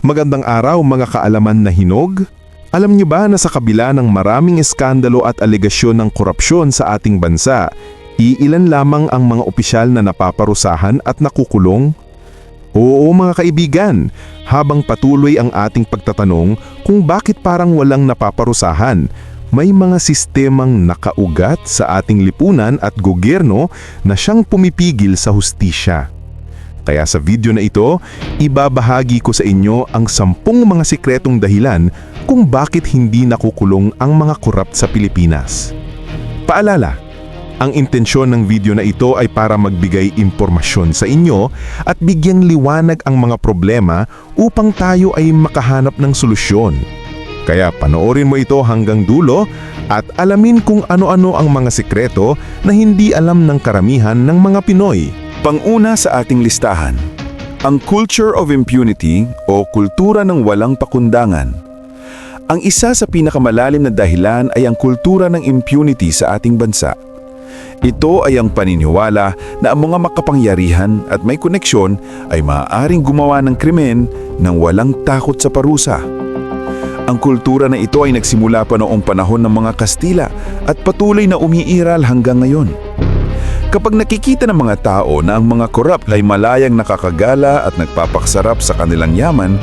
Magandang araw mga kaalaman na hinog. Alam niyo ba na sa kabila ng maraming eskandalo at alegasyon ng korupsyon sa ating bansa, iilan lamang ang mga opisyal na napaparusahan at nakukulong? Oo mga kaibigan, habang patuloy ang ating pagtatanong kung bakit parang walang napaparusahan, may mga sistemang nakaugat sa ating lipunan at gobyerno na siyang pumipigil sa hustisya. Kaya sa video na ito, ibabahagi ko sa inyo ang sampung mga sikretong dahilan kung bakit hindi nakukulong ang mga korap sa Pilipinas. Paalala, ang intensyon ng video na ito ay para magbigay impormasyon sa inyo at bigyang liwanag ang mga problema upang tayo ay makahanap ng solusyon. Kaya panoorin mo ito hanggang dulo at alamin kung ano-ano ang mga sikreto na hindi alam ng karamihan ng mga Pinoy. Panguna sa ating listahan, ang culture of impunity o kultura ng walang pakundangan. Ang isa sa pinakamalalim na dahilan ay ang kultura ng impunity sa ating bansa. Ito ay ang paniniwala na ang mga makapangyarihan at may koneksyon ay maaaring gumawa ng krimen nang walang takot sa parusa. Ang kultura na ito ay nagsimula pa noong panahon ng mga Kastila at patuloy na umiiral hanggang ngayon. Kapag nakikita ng mga tao na ang mga korap ay malayang nakakagala at nagpapaksarap sa kanilang yaman,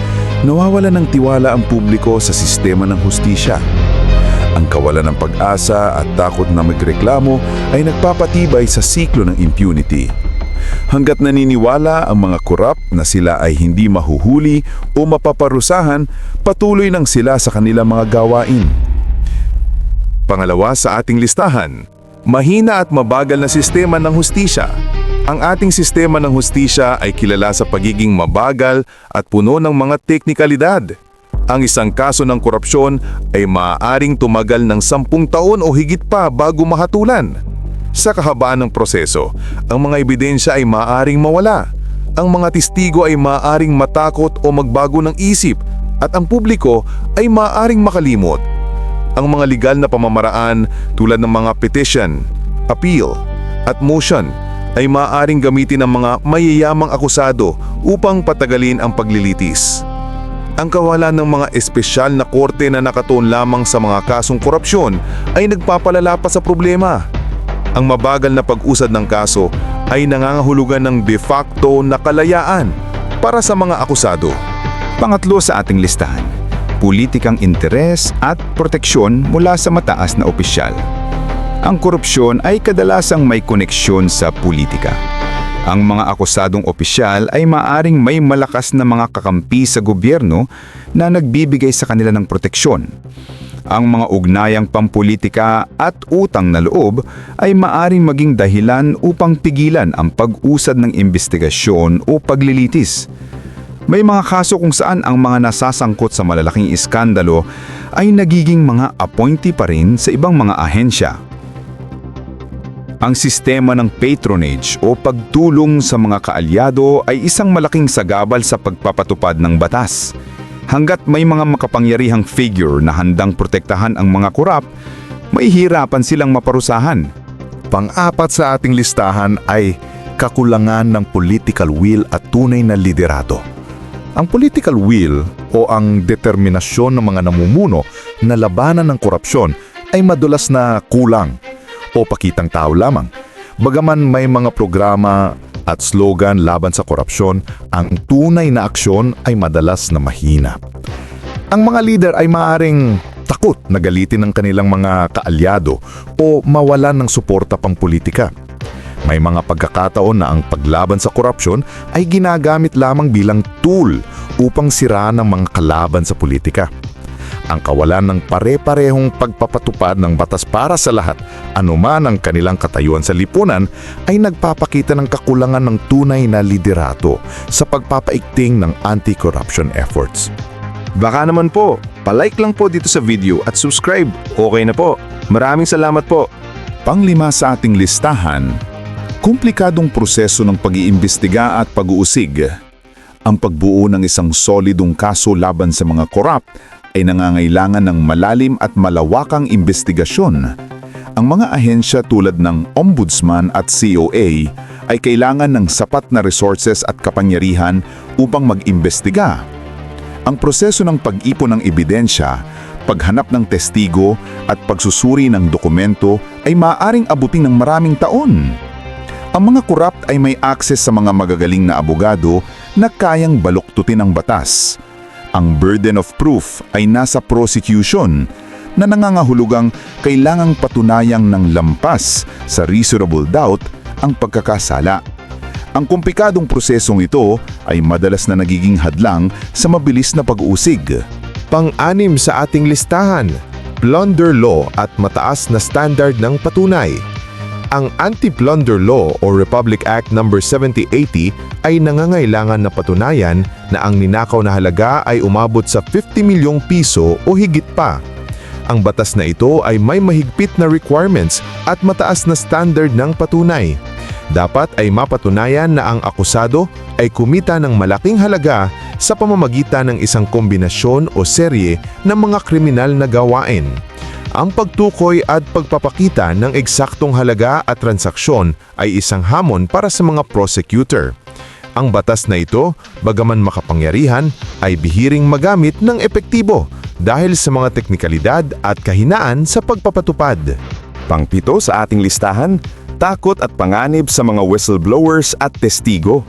nawawala ng tiwala ang publiko sa sistema ng hustisya. Ang kawalan ng pag-asa at takot na magreklamo ay nagpapatibay sa siklo ng impunity. Hanggat naniniwala ang mga korap na sila ay hindi mahuhuli o mapaparusahan, patuloy lang sila sa kanilang mga gawain. Pangalawa sa ating listahan, mahina at mabagal na sistema ng hustisya. Ang ating sistema ng hustisya ay kilala sa pagiging mabagal at puno ng mga teknikalidad. Ang isang kaso ng korupsyon ay maaaring tumagal ng sampung taon o higit pa bago mahatulan. Sa kahabaan ng proseso, ang mga ebidensya ay maaaring mawala. Ang mga testigo ay maaaring matakot o magbago ng isip at ang publiko ay maaaring makalimot ang mga legal na pamamaraan tulad ng mga petition, appeal, at motion ay maaaring gamitin ng mga mayayamang akusado upang patagalin ang paglilitis. Ang kawalan ng mga espesyal na korte na nakatuon lamang sa mga kasong korupsyon ay nagpapalala pa sa problema. Ang mabagal na pag-usad ng kaso ay nangangahulugan ng de facto na kalayaan para sa mga akusado. Pangatlo sa ating listahan, politikang interes at proteksyon mula sa mataas na opisyal. Ang korupsyon ay kadalasang may koneksyon sa politika. Ang mga akusadong opisyal ay maaring may malakas na mga kakampi sa gobyerno na nagbibigay sa kanila ng proteksyon. Ang mga ugnayang pampolitika at utang na loob ay maaring maging dahilan upang pigilan ang pag-usad ng investigasyon o paglilitis. May mga kaso kung saan ang mga nasasangkot sa malalaking iskandalo ay nagiging mga appointee pa rin sa ibang mga ahensya. Ang sistema ng patronage o pagtulong sa mga kaalyado ay isang malaking sagabal sa pagpapatupad ng batas. Hanggat may mga makapangyarihang figure na handang protektahan ang mga korap, may hirapan silang maparusahan. Pang-apat sa ating listahan ay kakulangan ng political will at tunay na liderato. Ang political will o ang determinasyon ng mga namumuno na labanan ng korupsyon ay madulas na kulang o pakitang tao lamang. Bagaman may mga programa at slogan laban sa korupsyon, ang tunay na aksyon ay madalas na mahina. Ang mga leader ay maaring takot na galitin ng kanilang mga kaalyado o mawalan ng suporta pang politika. May mga pagkakataon na ang paglaban sa korupsyon ay ginagamit lamang bilang tool upang siraan ng mga kalaban sa politika. Ang kawalan ng pare-parehong pagpapatupad ng batas para sa lahat, anuman ang kanilang katayuan sa lipunan, ay nagpapakita ng kakulangan ng tunay na liderato sa pagpapaikting ng anti-corruption efforts. Baka naman po, palike lang po dito sa video at subscribe. Okay na po. Maraming salamat po. Panglima sa ating listahan, komplikadong proseso ng pag-iimbestiga at pag-uusig. Ang pagbuo ng isang solidong kaso laban sa mga korap ay nangangailangan ng malalim at malawakang investigasyon. Ang mga ahensya tulad ng Ombudsman at COA ay kailangan ng sapat na resources at kapangyarihan upang mag-imbestiga. Ang proseso ng pag-ipon ng ebidensya, paghanap ng testigo at pagsusuri ng dokumento ay maaaring abutin ng maraming taon. Ang mga corrupt ay may access sa mga magagaling na abogado na kayang baluktutin ang batas. Ang burden of proof ay nasa prosecution na nangangahulugang kailangang patunayang ng lampas sa reasonable doubt ang pagkakasala. Ang komplikadong prosesong ito ay madalas na nagiging hadlang sa mabilis na pag-uusig. Pang-anim sa ating listahan, plunder law at mataas na standard ng patunay. Ang Anti-Plunder Law o Republic Act No. 7080 ay nangangailangan na patunayan na ang ninakaw na halaga ay umabot sa 50 milyong piso o higit pa. Ang batas na ito ay may mahigpit na requirements at mataas na standard ng patunay. Dapat ay mapatunayan na ang akusado ay kumita ng malaking halaga sa pamamagitan ng isang kombinasyon o serye ng mga kriminal na gawain. Ang pagtukoy at pagpapakita ng eksaktong halaga at transaksyon ay isang hamon para sa mga prosecutor. Ang batas na ito, bagaman makapangyarihan, ay bihiring magamit ng epektibo dahil sa mga teknikalidad at kahinaan sa pagpapatupad. Pangpito sa ating listahan, takot at panganib sa mga whistleblowers at testigo.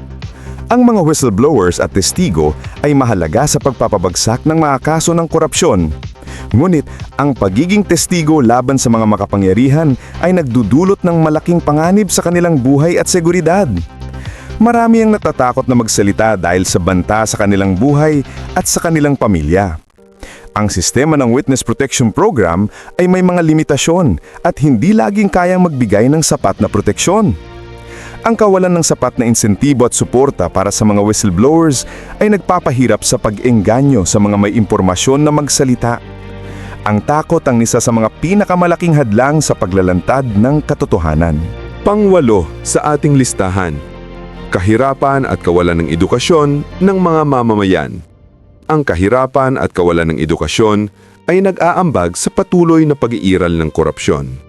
Ang mga whistleblowers at testigo ay mahalaga sa pagpapabagsak ng mga kaso ng korupsyon. Ngunit, ang pagiging testigo laban sa mga makapangyarihan ay nagdudulot ng malaking panganib sa kanilang buhay at seguridad. Marami ang natatakot na magsalita dahil sa banta sa kanilang buhay at sa kanilang pamilya. Ang sistema ng Witness Protection Program ay may mga limitasyon at hindi laging kayang magbigay ng sapat na proteksyon. Ang kawalan ng sapat na insentibo at suporta para sa mga whistleblowers ay nagpapahirap sa pag-engganyo sa mga may impormasyon na magsalita. Ang takot ang isa sa mga pinakamalaking hadlang sa paglalantad ng katotohanan. Pangwalo sa ating listahan, kahirapan at kawalan ng edukasyon ng mga mamamayan. Ang kahirapan at kawalan ng edukasyon ay nag-aambag sa patuloy na pag-iiral ng korupsyon.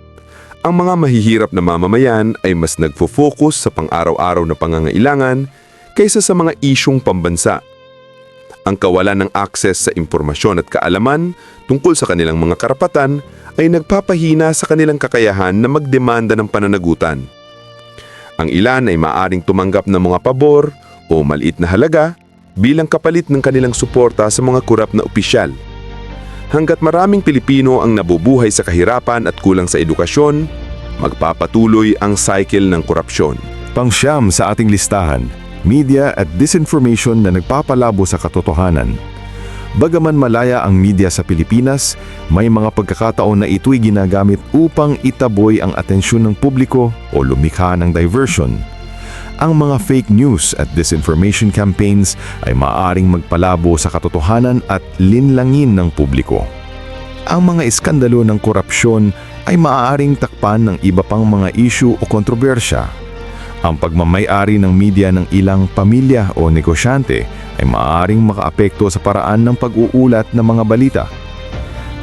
Ang mga mahihirap na mamamayan ay mas nagfo-focus sa pang-araw-araw na pangangailangan kaysa sa mga isyong pambansa. Ang kawalan ng akses sa impormasyon at kaalaman tungkol sa kanilang mga karapatan ay nagpapahina sa kanilang kakayahan na magdemanda ng pananagutan. Ang ilan ay maaring tumanggap ng mga pabor o maliit na halaga bilang kapalit ng kanilang suporta sa mga kurap na opisyal. Hanggat maraming Pilipino ang nabubuhay sa kahirapan at kulang sa edukasyon, magpapatuloy ang cycle ng korupsyon. Pangsyam sa ating listahan, media at disinformation na nagpapalabo sa katotohanan. Bagaman malaya ang media sa Pilipinas, may mga pagkakataon na ito'y ginagamit upang itaboy ang atensyon ng publiko o lumikha ng diversion. Ang mga fake news at disinformation campaigns ay maaaring magpalabo sa katotohanan at linlangin ng publiko. Ang mga iskandalo ng korupsyon ay maaaring takpan ng iba pang mga issue o kontrobersya. Ang pagmamayari ng media ng ilang pamilya o negosyante ay maaaring makaapekto sa paraan ng pag-uulat ng mga balita.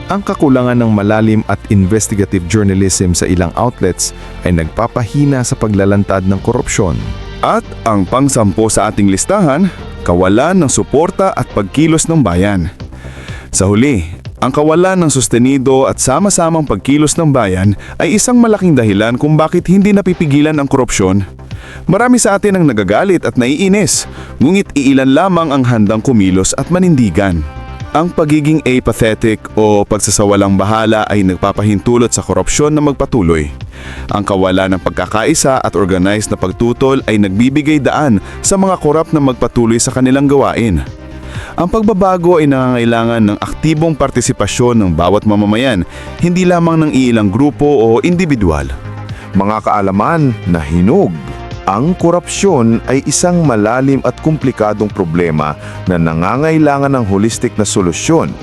Ang kakulangan ng malalim at investigative journalism sa ilang outlets ay nagpapahina sa paglalantad ng korupsyon. At ang pangsampo sa ating listahan, kawalan ng suporta at pagkilos ng bayan. Sa huli, ang kawalan ng sustenido at sama-samang pagkilos ng bayan ay isang malaking dahilan kung bakit hindi napipigilan ang korupsyon. Marami sa atin ang nagagalit at naiinis, ngunit iilan lamang ang handang kumilos at manindigan. Ang pagiging apathetic o pagsasawalang bahala ay nagpapahintulot sa korupsyon na magpatuloy. Ang kawalan ng pagkakaisa at organized na pagtutol ay nagbibigay daan sa mga korap na magpatuloy sa kanilang gawain. Ang pagbabago ay nangangailangan ng aktibong partisipasyon ng bawat mamamayan, hindi lamang ng ilang grupo o individual. Mga kaalaman na hinog. Ang korupsyon ay isang malalim at komplikadong problema na nangangailangan ng holistic na solusyon.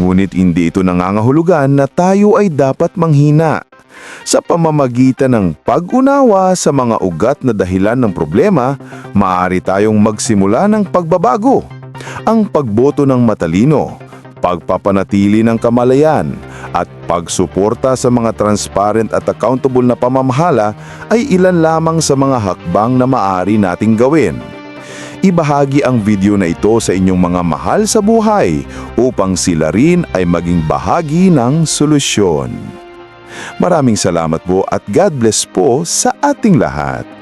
Ngunit hindi ito nangangahulugan na tayo ay dapat manghina. Sa pamamagitan ng pag-unawa sa mga ugat na dahilan ng problema, maaari tayong magsimula ng pagbabago. Ang pagboto ng matalino, pagpapanatili ng kamalayan, at pagsuporta sa mga transparent at accountable na pamamahala ay ilan lamang sa mga hakbang na maaari nating gawin. ibahagi ang video na ito sa inyong mga mahal sa buhay upang sila rin ay maging bahagi ng solusyon. Maraming salamat po at God bless po sa ating lahat.